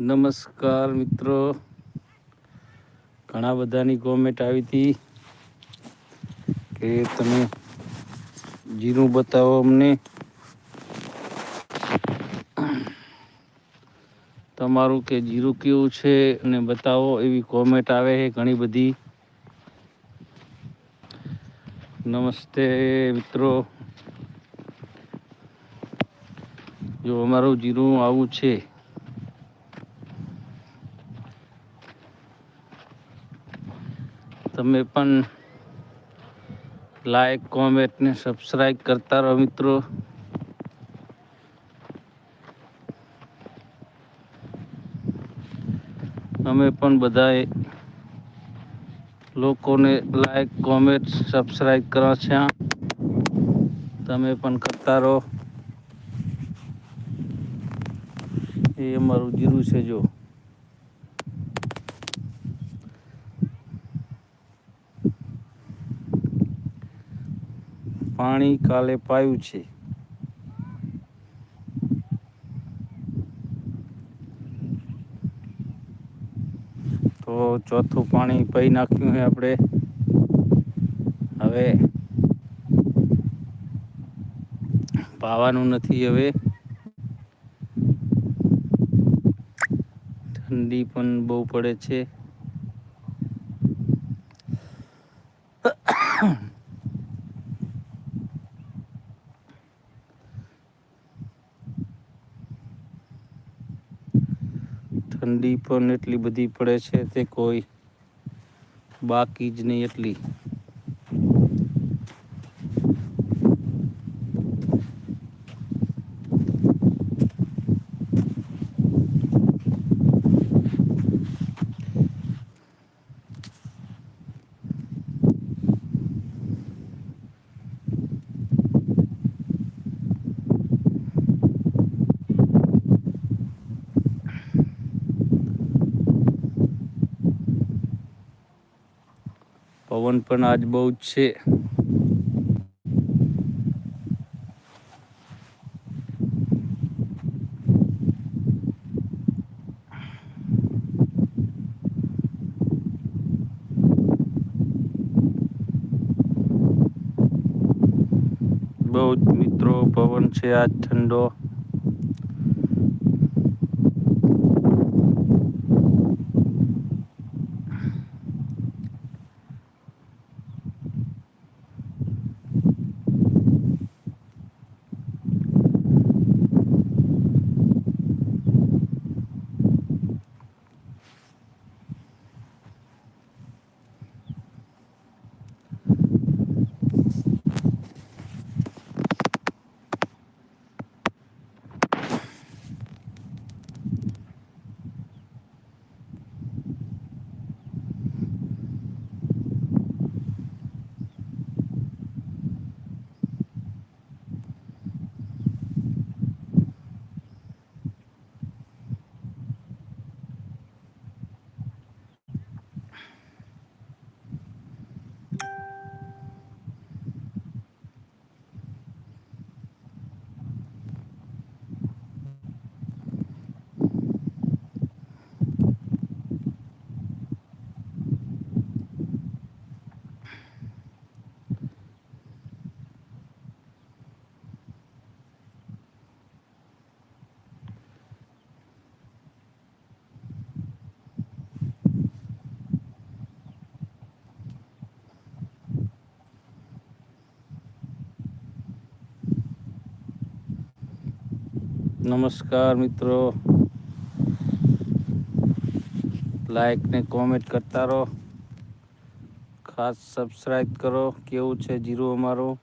નમસ્કાર મિત્રો. ઘણા બધાની કોમેન્ટ આવી હતી કે તમે જીરું બતાવો અમને. તમારું કે જીરું કેવું છે અને બતાવો એવી કોમેન્ટ આવે છે ઘણી બધી. નમસ્તે મિત્રો. જો અમારું જીરું આવું છે. તમે પણ લાઈક કોમેન્ટ ને સબસ્ક્રાઈબ કરતા રહો મિત્રો. અમે પણ બધાએ લોકોને લાઈક કોમેન્ટ સબસ્ક્રાઈબ કરવા છે. તમે પણ કરતા રહો. એ અમારું જીરું છે જો. પાણી કાલે પાયું છે. તો ચોથું પાણી પી નાખ્યું છે આપણે હવે પાવાનું નથી હવે. ઠંડી પણ બહુ પડે છે. ઠંડી પણ એટલી બધી પડે છે તે કોઈ બાકી જ નહીં એટલી. પવન પણ આજ બહુ જ છે. બહુ જ મિત્રો પવન છે આજ ઠંડો. નમસ્કાર મિત્રો. લાઈક ને કોમેન્ટ કરતા રહો. ખાસ સબસ્ક્રાઈબ કરો. કેવું છે જીરું અમારું?